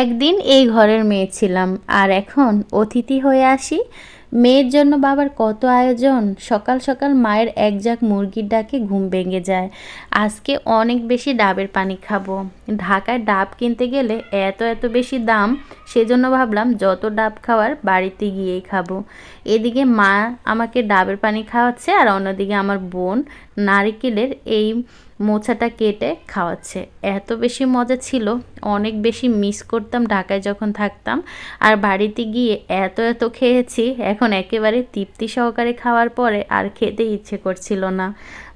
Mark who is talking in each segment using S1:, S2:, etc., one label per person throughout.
S1: একদিন এই ঘরের মেয়ে ছিলাম, আর এখন অতিথি হয়ে আসি। মেয়ের জন্য বাবার কত আয়োজন, সকাল সকাল মায়ের এক ঝাঁক মুরগির ডাকে ঘুম ভেঙে যায়। আজকে অনেক বেশি ডাবের পানি খাব। ঢাকায় ডাব কিনতে গেলে এত এত বেশি দাম সেজন্য ভাবলাম যত ডাব খাওয়ার বাড়িতে গিয়েই খাব। এদিকে মা আমাকে ডাবের পানি খাওয়াচ্ছে আর অন্যদিকে আমার বোন নারিকেলের এই মোছাটা কেটে খাওয়াচ্ছে। এত বেশি মজা ছিল, অনেক বেশি মিস করতাম ঢাকায় যখন থাকতাম। আর বাড়িতে গিয়ে এত এত খেয়েছি, এখন একেবারে তৃপ্তি সহকারে খাওয়ার পরে আর খেতে ইচ্ছে করছিল না।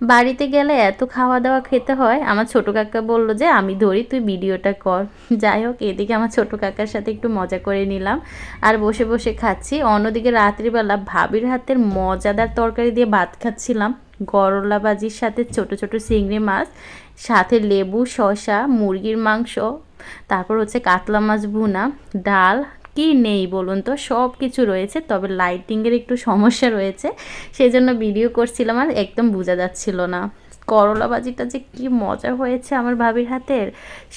S1: বাড়িতে গেলে এত খাওয়া দাওয়া খেতে হয়, আমার ছোটো কাকা বলল যে, আমি ধরি, তুই ভিডিওটা কর। যাই হোক, এদিকে আমার ছোটো কাকার সাথে একটু মজা করে নিলাম। আর বসে বসে খাচ্ছি। অন্যদিকে রাত্রিবেলা ভাবির হাতের মজাদার তরকারি দিয়ে ভাত খাচ্ছিলাম। করলা ভাজির সাথে ছোট ছোট চিংড়ি মাছ, সাথে লেবু, শসা, মুরগির মাংস, তারপর হচ্ছে কাতলা মাছ ভুনা, ডাল কি নেই বলুন তো? সব কিছু রয়েছে, তবে লাইটিংয়ের একটু সমস্যা রয়েছে। সেই জন্য ভিডিও করছিলাম আর একদম বোঝা যাচ্ছিল না। করলা ভাজিটা যে কি মজা হয়েছে আমার ভাবির হাতের।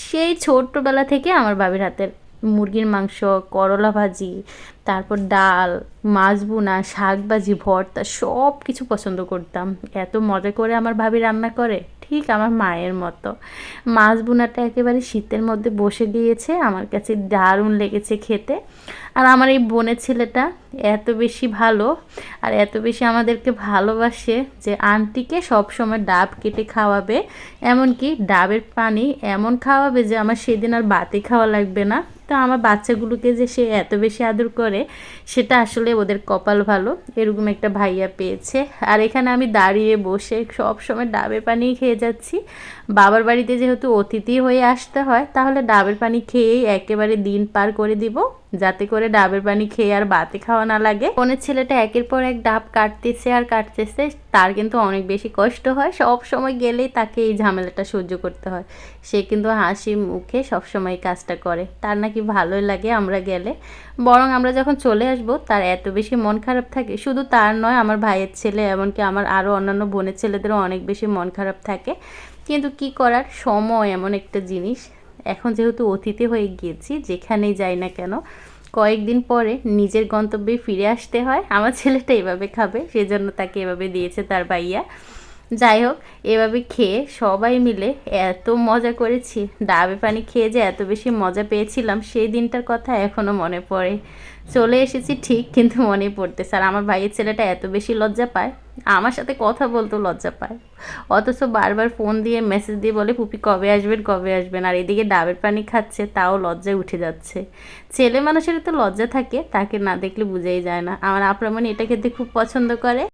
S1: সেই ছোট্টবেলা থেকে আমার ভাবির হাতের মুরগির মাংস করলা ভাজি তারপর ডাল, মাছ বোনা শাক ভাজি ভর্তা সব কিছু পছন্দ করতাম। এত মজা করে আমার ভাবি রান্না করে। ঠিক আমার মায়ের মতো। মাছ বোনাটা একেবারে শীতের মধ্যে বসে গিয়েছে, আমার কাছে দারুণ লেগেছে খেতে। আর আমার এই বোনের ছেলেটা এত বেশি ভালো আর এত বেশি আমাদেরকে ভালোবাসে যে আন্টিকে সবসময় ডাব কেটে খাওয়াবে, এমনকি ডাবের পানি এমন খাওয়াবে যে আমার সেদিন আর বাতি খাওয়া লাগবে না। তো আমার বাচ্চাগুলোকে যে সে এত বেশি আদর করে, সেটা আসলে ওদের কপাল ভালো, এরকম একটা ভাইয়া পেয়েছে। আর এখানে আমি দাঁড়িয়ে বসে সব সময় ডাবের পানি খেয়ে যাচ্ছি। বাবার বাড়িতে যেহেতু অতিথি হয়ে আসতে হয়, তাহলে ডাবের পানি খেয়েই একেবারে দিন পার করে দিব। যাতে করে ডাবের পানি খেয়ে আর বাতে খাওয়া না লাগে। বোনের ছেলেটা একের পর এক ডাব কাটতেছে আর কাটতেছে, তার কিন্তু অনেক বেশি কষ্ট হয়। সব সময় গেলেই তাকে এই ঝামেলাটা সহ্য করতে হয়। সে কিন্তু হাসি মুখে সব সময় কাজটা করে। তার নাকি ভালোই লাগে আমরা গেলে। বরং আমরা যখন চলে আসব, তার এত বেশি মন খারাপ থাকে। শুধু তার নয়, আমার ভাইয়ের ছেলে এমনকি আমার আরও অন্যান্য বোনের ছেলেদেরও অনেক বেশি মন খারাপ থাকে। কিন্তু কি করার? সময় এমন একটা জিনিস। এখন যেহেতু অতীতে হয়ে গিয়েছি, যেখানেই যাই না কেন, কয়েকদিন পরে নিজের গন্তব্যে ফিরে আসতে হয়। আমার ছেলেটা এভাবে খাবে, সেজন্য তাকে এভাবে দিয়েছে তার ভাইয়া। যাই হোক, এভাবে খেয়ে সবাই মিলে এত মজা করেছি। ডাবে পানি খেয়ে যে এত বেশি মজা পেয়েছিলাম, সেই দিনটার কথা এখনও মনে পড়ে। চলে এসেছি ঠিক কিন্তু মনে পড়তেছে। আর আমার ভাইয়ের ছেলেটা এত বেশি লজ্জা পায়, আমার সাথে কথা বলতেও লজ্জা পায়। অথচ বারবার ফোন দিয়ে মেসেজ দিয়ে বলে পুপি কবে আসবেন কবে আসবেন? আর এদিকে ডাবের পানি খাচ্ছে, তাও লজ্জায় উঠে যাচ্ছে। ছেলে মানুষের তো লজ্জা থাকে, তাকে না দেখলে বুঝেই যায় না। আমার আপরামণি এটা খেতে খুব পছন্দ করে।